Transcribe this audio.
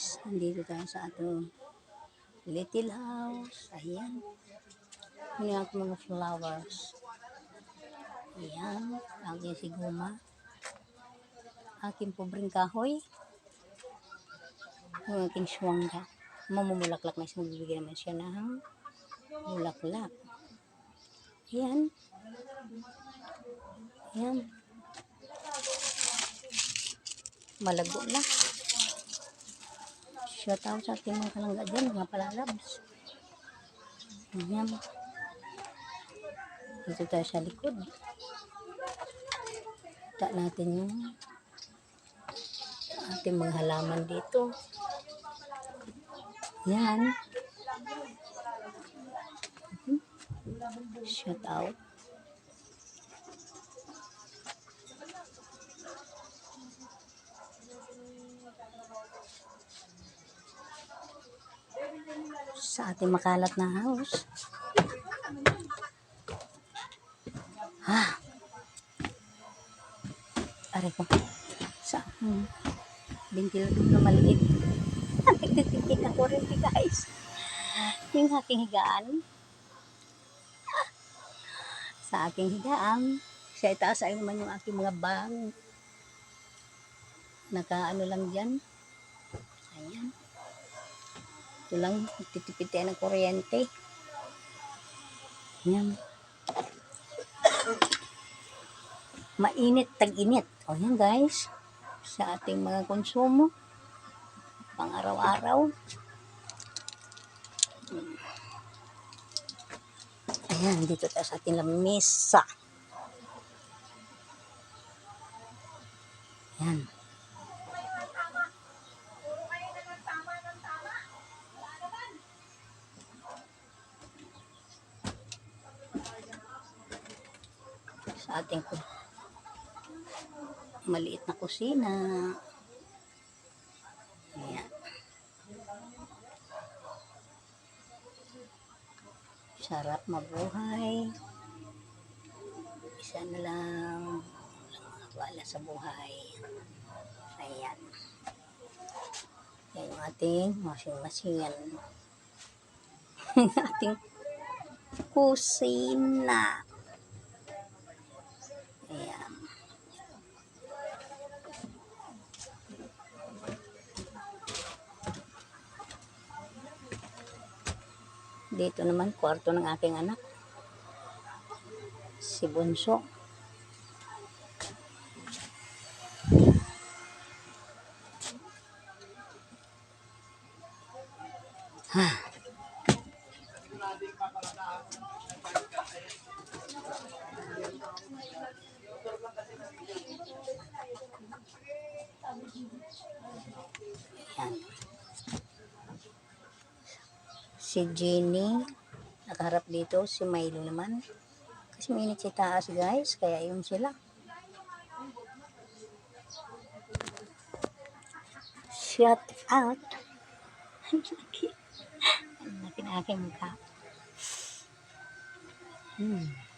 guys, nandito tayo sa ato little house. Ayan. Yan ako mga flowers. Ayan. Aking si Guma. Aking pobreng kahoy. Ang aking swangga. Mamumulaklak na siya. Bibigyan naman siya ng bulaklak. Ayan. Ayan. Malago na. Shout out sa ating mga kalangga dyan, mga palalabs. Ayan. Dito tayo sa likod. Kita natin yung ating mga halaman dito. Yan. Mhm. Shout out. Sa ating makalat na house. Ha? Aray ko. Sa hmm, ventilador na maliit. Nagtitikik ang kurente guys. Yung aking higaan. Sa aking higaan. Sa itaas ay naman yung aking mga bang. Naka ano lang dyan. Ayan. Ito lang, titipid tayo ng kuryente. Yan. Mainit, tag-init. O yan guys, sa ating mga konsumo, pang araw-araw. Ayan, dito tayo sa ating lamesa. Yan. Ating maliit na kusina. Ayan. Sarap mabuhay. Isa na lang wala sa buhay. Ayan. Yan yung ating washing machine. ating kusina. Dito naman, kwarto ng aking anak. Si Bunso. Ha. Yan. Si Jenny, nakaharap dito. Si Milo naman. Kasi minit si taas guys, kaya yun sila. Shut out. Ang laki. Ang laki na aking mukha. Hmm.